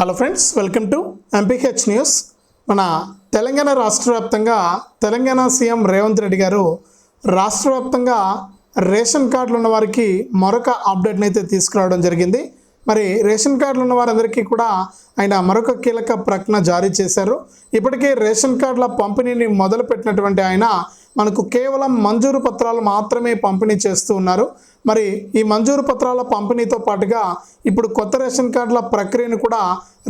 Hello friends welcome to MPH news మన తెలంగాణ రాష్ట్ర వ్యాప్తంగా తెలంగాణ సీఎం రేవంత్ రెడ్డి గారు రాష్ట్ర వ్యాప్తంగా రేషన్ కార్డులు ఉన్న వారికి మరొక అప్డేట్ని అయితే తీసుకురావడం జరిగింది. మరి రేషన్ కార్డులు ఉన్న వారందరికీ కూడా ఆయన మరొక కీలక ప్రకటన జారీ చేశారు. ఇప్పటికే రేషన్ కార్డుల పంపిణీని మొదలుపెట్టినటువంటి ఆయన మనకు కేవలం మంజూరు పత్రాలు మాత్రమే పంపిణీ చేస్తూ ఉన్నారు. మరి ఈ మంజూరు పత్రాల పంపిణీతో పాటుగా ఇప్పుడు కొత్త రేషన్ కార్డుల ప్రక్రియను కూడా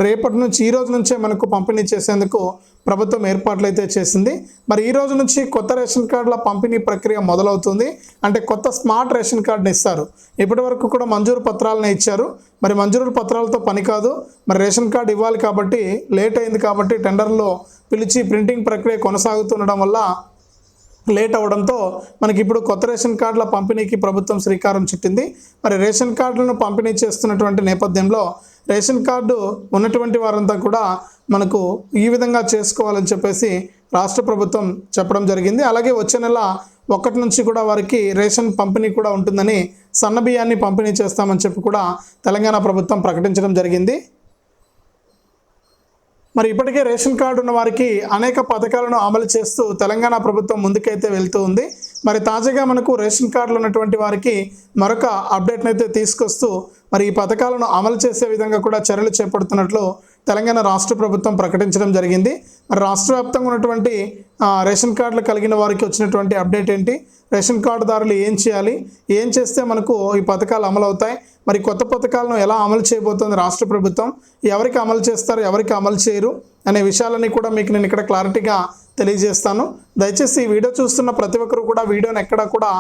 రేపటి నుంచి ఈ రోజు నుంచే మనకు పంపిణీ చేసేందుకు ప్రభుత్వం ఏర్పాట్లు అయితే చేసింది. మరి ఈ రోజు నుంచి కొత్త రేషన్ కార్డుల పంపిణీ ప్రక్రియ మొదలవుతుంది. అంటే కొత్త స్మార్ట్ రేషన్ కార్డుని ఇస్తారు. ఇప్పటి వరకు కూడా మంజూరు పత్రాలను ఇచ్చారు. మరి మంజూరు పత్రాలతో పని కాదు. మరి రేషన్ కార్డు ఇవ్వాలి కాబట్టి లేట్ అయింది కాబట్టి టెండర్లో పిలిచి ప్రింటింగ్ ప్రక్రియ కొనసాగుతుండడం వల్ల లేట్ అవడంతో మనకి ఇప్పుడు కొత్త రేషన్ కార్డుల పంపిణీకి ప్రభుత్వం శ్రీకారం చుట్టింది. మరి రేషన్ కార్డులను పంపిణీ చేస్తున్నటువంటి నేపథ్యంలో రేషన్ కార్డు ఉన్నటువంటి వారంతా కూడా మనకు ఈ విధంగా చేసుకోవాలని చెప్పేసి రాష్ట్ర ప్రభుత్వం చెప్పడం జరిగింది. అలాగే వచ్చే నెల ఒకటి నుంచి కూడా వారికి రేషన్ పంపిణీ కూడా ఉంటుందని సన్న బియ్యాన్ని పంపిణీ చేస్తామని చెప్పి కూడా తెలంగాణ ప్రభుత్వం ప్రకటించడం జరిగింది. మరి ఇప్పటికే రేషన్ కార్డు ఉన్న వారికి అనేక పథకాలను అమలు చేస్తూ తెలంగాణ ప్రభుత్వం ముందుకైతే వెళ్తూ ఉంది. మరి తాజాగా మనకు రేషన్ కార్డులు ఉన్నటువంటి వారికి మరొక అప్డేట్నైతే అయితే తీసుకొస్తూ మరి ఈ పథకాలను అమలు చేసే విధంగా కూడా చర్యలు చేపడుతున్నట్లు తెలంగాణ రాష్ట్ర ప్రభుత్వం ప్రకటించడం జరిగింది. మరి రాష్ట్ర వ్యాప్తంగా ఉన్నటువంటి రేషన్ కార్డులు కలిగిన వారికి వచ్చినటువంటి అప్డేట్ ఏంటి? రేషన్ కార్డుదారులు ఏం చేయాలి? ఏం చేస్తే మనకు ఈ పథకాలు అమలు అవుతాయి మరి కొత్త పథకాలను ఎలా అమలు చేయబోతోంది రాష్ట్ర ప్రభుత్వం? ఎవరికి అమలు చేస్తారు? ఎవరికి అమలు చేయరు? అనే విషయాలన్నీ కూడా మీకు నేను ఇక్కడ క్లారిటీగా తెలియజేస్తాను. దయచేసి ఈ వీడియో చూస్తున్న ప్రతి ఒక్కరు కూడా వీడియోని ఎక్కడ కూడా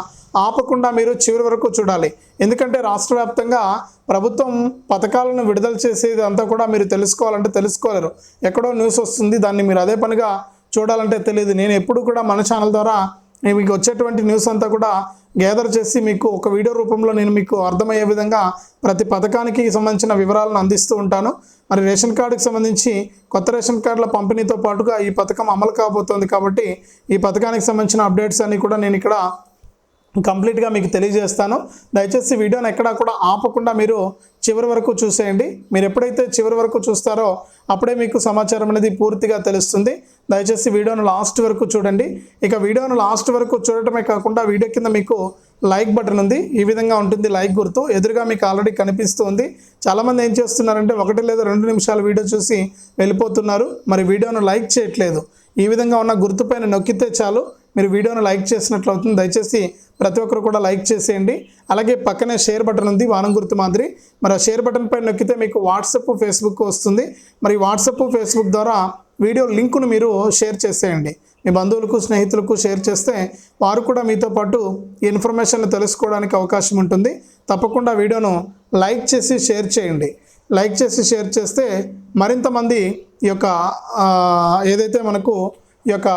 ఆపకుండా మీరు చివరి వరకు చూడాలి. ఎందుకంటే రాష్ట్ర వ్యాప్తంగా ప్రభుత్వం పథకాలను విడుదల చేసేది అంతా కూడా మీరు తెలుసుకోవాలంటే తెలుసుకోలేరు. ఎక్కడో న్యూస్ వస్తుంది దాన్ని మీరు అదే పనిగా చూడాలంటే తెలియదు. నేను ఎప్పుడు కూడా మన ఛానల్ ద్వారా నేను మీకు వచ్చేటువంటి న్యూస్ అంతా కూడా గ్యాదర్ చేసి మీకు ఒక వీడియో రూపంలో నేను మీకు అర్థమయ్యే విధంగా ప్రతి పథకానికి సంబంధించిన వివరాలను అందిస్తూ ఉంటాను. మరి రేషన్ కార్డుకి సంబంధించి కొత్త రేషన్ కార్డుల పంపిణీతో పాటుగా ఈ పథకం అమలు కాబోతోంది కాబట్టి ఈ పథకానికి సంబంధించిన అప్డేట్స్ అన్ని కూడా నేను ఇక్కడ కంప్లీట్గా మీకు తెలియజేస్తాను. దయచేసి వీడియోని ఎక్కడా కూడా ఆపకుండా మీరు చివరి వరకు చూసేయండి. మీరు ఎప్పుడైతే చివరి వరకు చూస్తారో అప్పుడే మీకు సమాచారం అనేది పూర్తిగా తెలుస్తుంది. దయచేసి వీడియోను లాస్ట్ వరకు చూడండి. ఇక వీడియోను లాస్ట్ వరకు చూడటమే కాకుండా వీడియో కింద మీకు లైక్ బటన్ ఉంది. ఈ విధంగా ఉంటుంది లైక్ గుర్తు. ఎదురుగా మీకు ఆల్రెడీ కనిపిస్తుంది చాలామంది ఏం చేస్తున్నారంటే ఒకటి లేదా రెండు నిమిషాలు వీడియో చూసి వెళ్ళిపోతున్నారు. మరి వీడియోను లైక్ చేయట్లేదు. ఈ విధంగా ఉన్న గుర్తుపైన నొక్కితే చాలు. మీరు వీడియోను లైక్ చేసినట్లు అవుతుంది. దయచేసి ప్రతి ఒక్కరు కూడా లైక్ చేసేయండి. అలాగే పక్కనే షేర్ బటన్ ఉంది వానం గుర్తు మాదిరి. మరి ఆ షేర్ బటన్ పైన నొక్కితే మీకు వాట్సప్ ఫేస్బుక్ వస్తుంది. మరి వాట్సప్ ఫేస్బుక్ ద్వారా వీడియో లింకును మీరు షేర్ చేసేయండి. మీ బంధువులకు స్నేహితులకు షేర్ చేస్తే వారు కూడా మీతో పాటు ఈ ఇన్ఫర్మేషన్ తెలుసుకోవడానికి అవకాశం ఉంటుంది. తప్పకుండా వీడియోను లైక్ చేసి షేర్ చేయండి. లైక్ చేసి షేర్ చేస్తే మరింతమంది ఈ యొక్క ఏదైతే మనకు ఈ యొక్క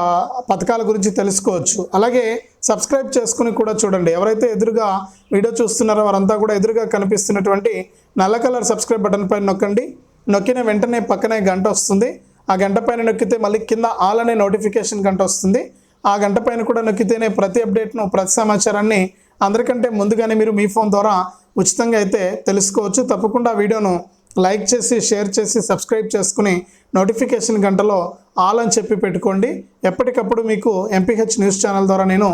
పథకాల గురించి తెలుసుకోవచ్చు. అలాగే సబ్స్క్రైబ్ చేసుకుని కూడా చూడండి. ఎవరైతే ఎదురుగా వీడియో చూస్తున్నారో వారంతా కూడా ఎదురుగా కనిపిస్తున్నటువంటి నల్ల కలర్ సబ్స్క్రైబ్ బటన్ పైన నొక్కండి. నొక్కిన వెంటనే పక్కనే గంట వస్తుంది. ఆ గంట పైన నొక్కితే మళ్ళీ కింద ఆల్ అనే నోటిఫికేషన్ గంట వస్తుంది. ఆ గంట పైన కూడా నొక్కితేనే ప్రతి అప్డేట్ను ప్రతి సమాచారాన్ని అందరికంటే ముందుగానే మీరు మీ ఫోన్ ద్వారా ఉచితంగా అయితే తెలుసుకోవచ్చు. తప్పకుండా వీడియోను లైక్ చేసి షేర్ చేసి సబ్స్క్రైబ్ చేసుకుని నోటిఫికేషన్ గంటలో ఆల్ అని చెప్పి పెట్టుకోండి. ఎప్పటికప్పుడు మీకు ఎంపీహెచ్ న్యూస్ ఛానల్ ద్వారా నేను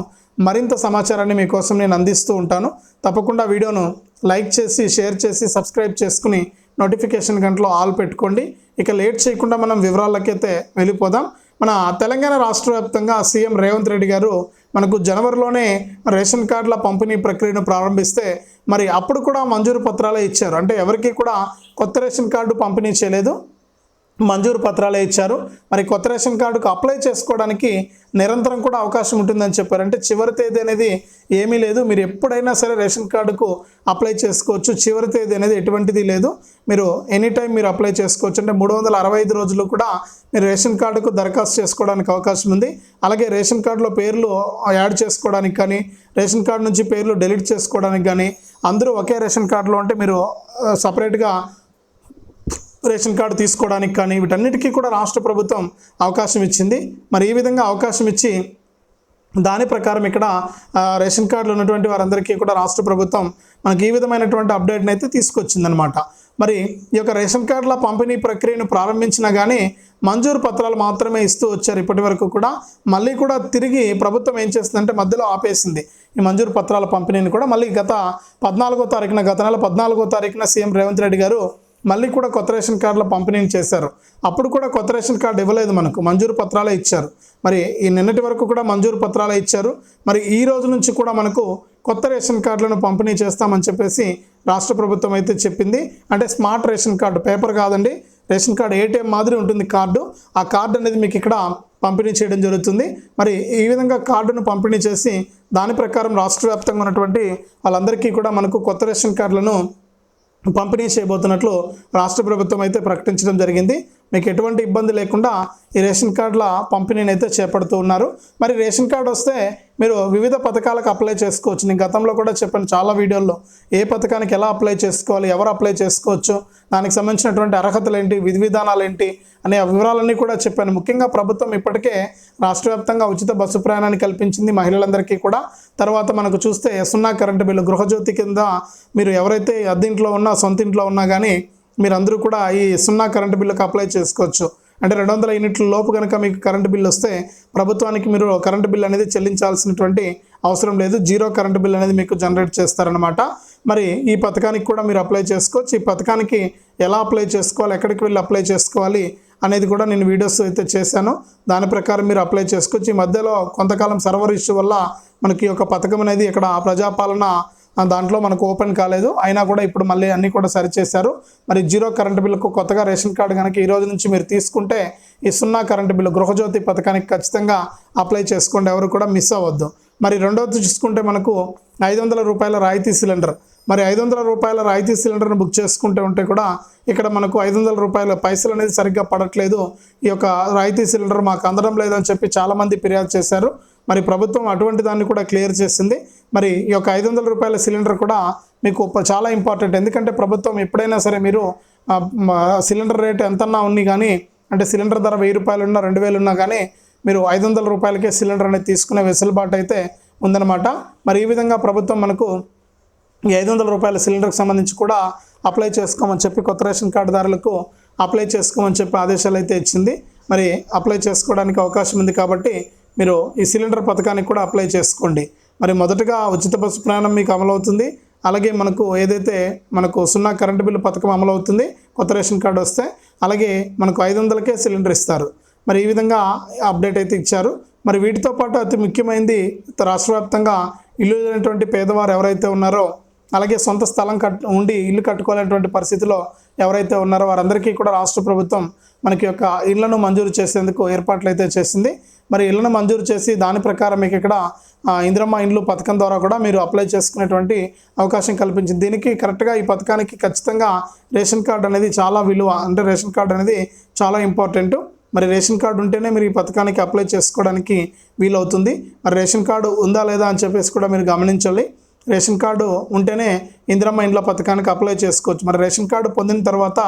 మరింత సమాచారాన్ని మీకోసం నేను అందిస్తూ ఉంటాను. తప్పకుండా వీడియోను లైక్ చేసి షేర్ చేసి సబ్స్క్రైబ్ చేసుకుని నోటిఫికేషన్ గంటలో ఆల్ పెట్టుకోండి. ఇక లేట్ చేయకుండా మనం వివరాలకైతే వెళ్ళిపోదాం. మన తెలంగాణ రాష్ట్ర వ్యాప్తంగా సీఎం రేవంత్ రెడ్డి గారు మనకు జనవరిలోనే రేషన్ కార్డుల పంపిణీ ప్రక్రియను ప్రారంభిస్తే మరి అప్పుడు కూడా మంజూరు పత్రాలే ఇచ్చారు. అంటే ఎవరికి కూడా కొత్త రేషన్ కార్డు పంపిణీ చేయలేదు. మంజూరు పత్రాలే ఇచ్చారు. మరి కొత్త రేషన్ కార్డుకు అప్లై చేసుకోవడానికి నిరంతరం కూడా అవకాశం ఉంటుందని చెప్పారు. అంటే చివరి తేదీ అనేది ఏమీ లేదు. మీరు ఎప్పుడైనా సరే రేషన్ కార్డుకు అప్లై చేసుకోవచ్చు. చివరి తేదీ అనేది ఎటువంటిది లేదు. మీరు ఎనీ టైం మీరు అప్లై చేసుకోవచ్చు. అంటే మూడు వందల అరవై ఐదు రోజులు కూడా మీరు రేషన్ కార్డుకు దరఖాస్తు చేసుకోవడానికి అవకాశం ఉంది. అలాగే రేషన్ కార్డులో పేర్లు యాడ్ చేసుకోవడానికి కానీ రేషన్ కార్డు నుంచి పేర్లు డెలీట్ చేసుకోవడానికి కానీ అందరూ ఒకే రేషన్ కార్డులో ఉంటే మీరు సపరేట్గా రేషన్ కార్డు తీసుకోవడానికి కానీ వీటన్నిటికీ కూడా రాష్ట్ర ప్రభుత్వం అవకాశం ఇచ్చింది. మరి ఈ విధంగా అవకాశం ఇచ్చి దాని ప్రకారం ఇక్కడ రేషన్ కార్డులు ఉన్నటువంటి వారందరికీ కూడా రాష్ట్ర ప్రభుత్వం మనకి ఈ విధమైనటువంటి అప్డేట్ని అయితే తీసుకొచ్చిందనమాట మరి ఈ యొక్క రేషన్ కార్డుల పంపిణీ ప్రక్రియను ప్రారంభించినా కానీ మంజూరు పత్రాలు మాత్రమే ఇస్తూ వచ్చారు ఇప్పటి వరకు కూడా. మళ్ళీ కూడా తిరిగి ప్రభుత్వం ఏం చేస్తుందంటే మధ్యలో ఆపేసింది ఈ మంజూరు పత్రాల పంపిణీని కూడా. మళ్ళీ గత పద్నాలుగో తారీఖున గత నెల పద్నాలుగో తారీఖున సీఎం రేవంత్ రెడ్డి గారు మళ్ళీ కూడా కొత్త రేషన్ కార్డుల పంపిణీని చేశారు. అప్పుడు కూడా కొత్త రేషన్ కార్డు ఇవ్వలేదు మనకు. మంజూరు పత్రాలే ఇచ్చారు. మరి ఈ నిన్నటి వరకు కూడా మంజూరు పత్రాలే ఇచ్చారు. మరి ఈ రోజు నుంచి కూడా మనకు కొత్త రేషన్ కార్డులను పంపిణీ చేస్తామని చెప్పేసి రాష్ట్ర ప్రభుత్వం అయితే చెప్పింది. అంటే స్మార్ట్ రేషన్ కార్డు పేపర్ కాదండి. రేషన్ కార్డు ఏటీఎం మాదిరి ఉంటుంది కార్డు. ఆ కార్డు అనేది మీకు ఇక్కడ పంపిణీ చేయడం జరుగుతుంది. మరి ఈ విధంగా కార్డును పంపిణీ చేసి దాని ప్రకారం రాష్ట్ర వ్యాప్తంగా ఉన్నటువంటి వాళ్ళందరికీ కూడా మనకు కొత్త రేషన్ కార్డులను పంపిణీ చేయబోతున్నట్లు రాష్ట్ర ప్రభుత్వం అయితే ప్రకటించడం జరిగింది. మీకు ఎటువంటి ఇబ్బంది లేకుండా ఈ రేషన్ కార్డుల పంపిణీని అయితే చేపడుతూ ఉన్నారు. మరి రేషన్ కార్డు వస్తే మీరు వివిధ పథకాలకు అప్లై చేసుకోవచ్చు. నేను గతంలో కూడా చెప్పాను చాలా వీడియోల్లో ఏ పథకానికి ఎలా అప్లై చేసుకోవాలి ఎవరు అప్లై చేసుకోవచ్చు దానికి సంబంధించినటువంటి అర్హతలు ఏంటి విధి విధానాలు ఏంటి అనే వివరాలన్నీ కూడా చెప్పాను. ముఖ్యంగా ప్రభుత్వం ఇప్పటికే రాష్ట్ర వ్యాప్తంగా ఉచిత బస్సు ప్రయాణాన్ని కల్పించింది మహిళలందరికీ కూడా. తర్వాత మనకు చూస్తే సున్నా కరెంటు బిల్లు గృహజ్యోతి కింద మీరు ఎవరైతే అద్దీంట్లో ఉన్నా సొంత ఇంట్లో ఉన్నా కానీ మీరందరూ కూడా ఈ సున్నా కరెంటు బిల్లుకి అప్లై చేసుకోవచ్చు. అంటే రెండు వందల యూనిట్ల లోపు కనుక మీకు కరెంటు బిల్లు వస్తే ప్రభుత్వానికి మీరు కరెంటు బిల్ అనేది చెల్లించాల్సినటువంటి అవసరం లేదు. జీరో కరెంటు బిల్ అనేది మీకు జనరేట్ చేస్తారనమాట మరి ఈ పథకానికి కూడా మీరు అప్లై చేసుకోవచ్చు. ఈ పథకానికి ఎలా అప్లై చేసుకోవాలి? ఎక్కడికి వెళ్ళి అప్లై చేసుకోవాలి? అనేది కూడా నేను వీడియోస్ అయితే చేశాను. దాని ప్రకారం మీరు అప్లై చేసుకోవచ్చు. ఈ మధ్యలో కొంతకాలం సర్వర్ ఇష్యూ వల్ల మనకి ఈ యొక్క పథకం అనేది ఇక్కడ ప్రజాపాలన దాంట్లో మనకు ఓపెన్ కాలేదు. అయినా కూడా ఇప్పుడు మళ్ళీ అన్నీ కూడా సరిచేశారు. మరి జీరో కరెంటు బిల్లుకు కొత్తగా రేషన్ కార్డు కనుక ఈ రోజు నుంచి మీరు తీసుకుంటే ఈ సున్నా కరెంటు బిల్లు గృహజ్యోతి పథకానికి ఖచ్చితంగా అప్లై చేసుకోండి. ఎవరు కూడా మిస్ అవ్వద్దు. మరి రెండవది చూసుకుంటే మనకు ఐదు వందల రూపాయల రాయితీ సిలిండర్. మరి ఐదు వందల రూపాయల రాయితీ సిలిండర్ను బుక్ చేసుకుంటే ఉంటే కూడా ఇక్కడ మనకు ఐదు వందల రూపాయల పైసలు అనేది సరిగ్గా పడట్లేదు. ఈ యొక్క రాయితీ సిలిండర్ మాకు అందడం లేదని చెప్పి చాలామంది ఫిర్యాదు చేశారు. మరి ప్రభుత్వం అటువంటి దాన్ని కూడా క్లియర్ చేసింది. మరి ఈ యొక్క ఐదు వందల రూపాయల సిలిండర్ కూడా మీకు చాలా ఇంపార్టెంట్. ఎందుకంటే ప్రభుత్వం ఎప్పుడైనా సరే మీరు సిలిండర్ రేట్ ఎంతన్నా ఉంది కానీ అంటే సిలిండర్ ధర వెయ్యి రూపాయలు ఉన్నా రెండు వేలు ఉన్నా కానీ మీరు ఐదు వందల రూపాయలకే సిలిండర్ అనేది తీసుకునే వెసులుబాటు అయితే ఉందన్నమాట. మరి ఈ విధంగా ప్రభుత్వం మనకు ఈ ఐదు వందల రూపాయల సిలిండర్కి సంబంధించి కూడా అప్లై చేసుకోమని చెప్పి కొత్త రేషన్ కార్డుదారులకు అప్లై చేసుకోమని చెప్పి ఆదేశాలు అయితే ఇచ్చింది. మరి అప్లై చేసుకోవడానికి అవకాశం ఉంది కాబట్టి మీరు ఈ సిలిండర్ పథకానికి కూడా అప్లై చేసుకోండి. మరి మొదటగా ఉచిత బస్సు ప్రయాణం మీకు అమలవుతుంది. అలాగే మనకు ఏదైతే మనకు సున్నా కరెంటు బిల్లు పథకం అమలవుతుంది కొత్త రేషన్ కార్డు వస్తే అలాగే మనకు ఐదు వందలకే సిలిండర్ ఇస్తారు. మరి ఈ విధంగా అప్డేట్ అయితే ఇచ్చారు. మరి వీటితో పాటు అతి ముఖ్యమైనది రాష్ట్ర వ్యాప్తంగా ఇల్లు లేనటువంటి పేదవారు ఎవరైతే ఉన్నారో అలాగే సొంత స్థలం కట్ ఉండి ఇల్లు కట్టుకోలేనటువంటి పరిస్థితిలో ఎవరైతే ఉన్నారో వారందరికీ కూడా రాష్ట్ర ప్రభుత్వం మనకి యొక్క ఇళ్ళను మంజూరు చేసేందుకు ఏర్పాట్లు అయితే చేసింది. మరి ఇళ్ళను మంజూరు చేసి దాని ప్రకారం మీకు ఇక్కడ ఇందిరమ్మ ఇండ్లు పథకం ద్వారా కూడా మీరు అప్లై చేసుకునేటువంటి అవకాశం కల్పించింది. దీనికి కరెక్ట్గా ఈ పథకానికి ఖచ్చితంగా రేషన్ కార్డు అనేది చాలా విలువ అంటే రేషన్ కార్డు అనేది చాలా ఇంపార్టెంట్. మరి రేషన్ కార్డు ఉంటేనే మీరు ఈ పథకానికి అప్లై చేసుకోవడానికి వీలవుతుంది. మరి రేషన్ కార్డు ఉందా లేదా అని చెప్పేసి కూడా మీరు గమనించాలి. రేషన్ కార్డు ఉంటేనే ఇందిరమ్మ ఇండ్ల పథకానికి అప్లై చేసుకోవచ్చు. మరి రేషన్ కార్డు పొందిన తర్వాత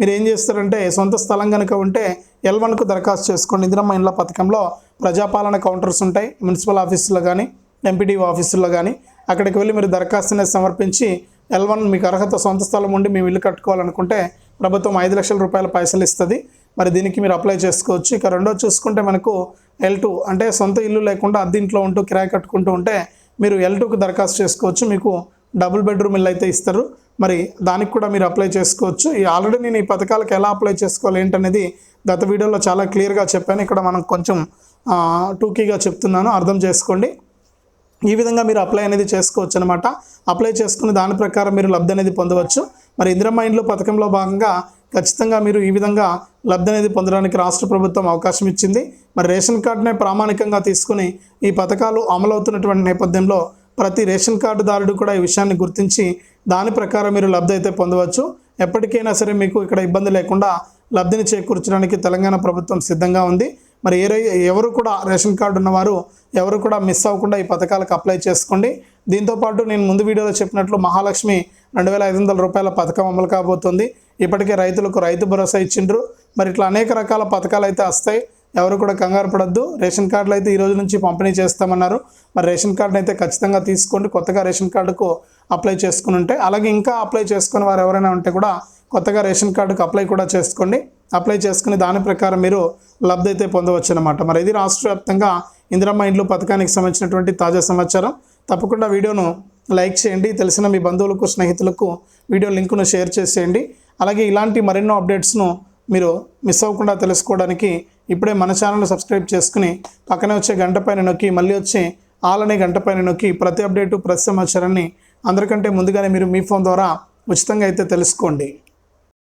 మీరు ఏం చేస్తారంటే సొంత స్థలం కనుక ఉంటే ఎల్ వన్కు దరఖాస్తు చేసుకోండి. ఇందిరమ్మ ఇండ్ల పథకంలో ప్రజాపాలన కౌంటర్స్ ఉంటాయి. మున్సిపల్ ఆఫీసులో కానీ ఎంపీడీఓ ఆఫీసుల్లో కానీ అక్కడికి వెళ్ళి మీరు దరఖాస్తుని సమర్పించి ఎల్ వన్ మీకు అర్హత సొంత స్థలం ఉండి మేము ఇల్లు కట్టుకోవాలనుకుంటే ప్రభుత్వం ఐదు లక్షల రూపాయల పైసలు ఇస్తుంది. మరి దీనికి మీరు అప్లై చేసుకోవచ్చు. ఇక రెండో చూసుకుంటే మనకు ఎల్ టూ అంటే సొంత ఇల్లు లేకుండా అద్దెంట్లో ఉంటూ కిరాయి కట్టుకుంటూ ఉంటే మీరు ఎల్ టూకి దరఖాస్తు చేసుకోవచ్చు. మీకు డబుల్ బెడ్రూమ్ ఇల్లు అయితే ఇస్తారు. మరి దానికి కూడా మీరు అప్లై చేసుకోవచ్చు. ఈ ఆల్రెడీ నేను ఈ పథకాలకు ఎలా అప్లై చేసుకోవాలి ఏంటనేది గత వీడియోలో చాలా క్లియర్గా చెప్పాను. ఇక్కడ మనం కొంచెం టూకీగా చెప్తున్నాను. అర్థం చేసుకోండి. ఈ విధంగా మీరు అప్లై అనేది చేసుకోవచ్చు అనమాట అప్లై చేసుకుని దాని ప్రకారం మీరు లబ్ధి అనేది పొందవచ్చు. మరి ఇందిరమ్మ ఇండ్లు పథకంలో భాగంగా ఖచ్చితంగా మీరు ఈ విధంగా లబ్ధి అనేది పొందడానికి రాష్ట్ర ప్రభుత్వం అవకాశం ఇచ్చింది. మరి రేషన్ కార్డునే ప్రామాణికంగా తీసుకుని ఈ పథకాలు అమలవుతున్నటువంటి నేపథ్యంలో ప్రతి రేషన్ కార్డుదారుడు కూడా ఈ విషయాన్ని గుర్తించి దాని ప్రకారం మీరు లబ్ధి అయితే పొందవచ్చు. ఎప్పటికైనా సరే మీకు ఇక్కడ ఇబ్బంది లేకుండా లబ్ధిని చేకూర్చడానికి తెలంగాణ ప్రభుత్వం సిద్ధంగా ఉంది. మరి ఏ ఎవరు కూడా రేషన్ కార్డు ఉన్నవారు ఎవరు కూడా మిస్ అవ్వకుండా ఈ పథకాలకు అప్లై చేసుకోండి. దీంతోపాటు నేను ముందు వీడియోలో చెప్పినట్లు మహాలక్ష్మి రెండు వేల ఐదు వందల రూపాయల పథకం అమలు కాబోతుంది. ఇప్పటికే రైతులకు రైతు భరోసా ఇచ్చిండ్రు. మరి ఇట్లా అనేక రకాల పథకాలు అయితే వస్తాయి. ఎవరు కూడా కంగారు పడద్దు. రేషన్ కార్డులు అయితే ఈ రోజు నుంచి పంపిణీ చేస్తామన్నారు. మరి రేషన్ కార్డుని అయితే ఖచ్చితంగా తీసుకోండి. కొత్తగా రేషన్ కార్డుకు అప్లై చేసుకుని ఉంటే అలాగే ఇంకా అప్లై చేసుకుని వారు ఎవరైనా ఉంటే కూడా కొత్తగా రేషన్ కార్డుకు అప్లై కూడా చేసుకోండి. అప్లై చేసుకుని దాని ప్రకారం మీరు లబ్ధి అయితే పొందవచ్చు అనమాట మరి ఇది రాష్ట్ర వ్యాప్తంగా ఇందిరమ్మ ఇండ్లు పథకానికి సంబంధించినటువంటి తాజా సమాచారం. తప్పకుండా వీడియోను లైక్ చేయండి. తెలిసిన మీ బంధువులకు స్నేహితులకు వీడియో లింకును షేర్ చేసేయండి. అలాగే ఇలాంటి మరెన్నో అప్డేట్స్ను మీరు మిస్ అవ్వకుండా తెలుసుకోవడానికి ఇప్పుడే మన ఛానల్ను సబ్స్క్రైబ్ చేసుకుని పక్కనే వచ్చే గంట పైన నొక్కి మళ్ళీ వచ్చే ఆల్ అనే గంట పైన నొక్కి ప్రతి అప్డేటు ప్రతి సమాచారాన్ని అందరికంటే ముందుగానే మీరు మీ ఫోన్ ద్వారా ఉచితంగా అయితే తెలుసుకోండి.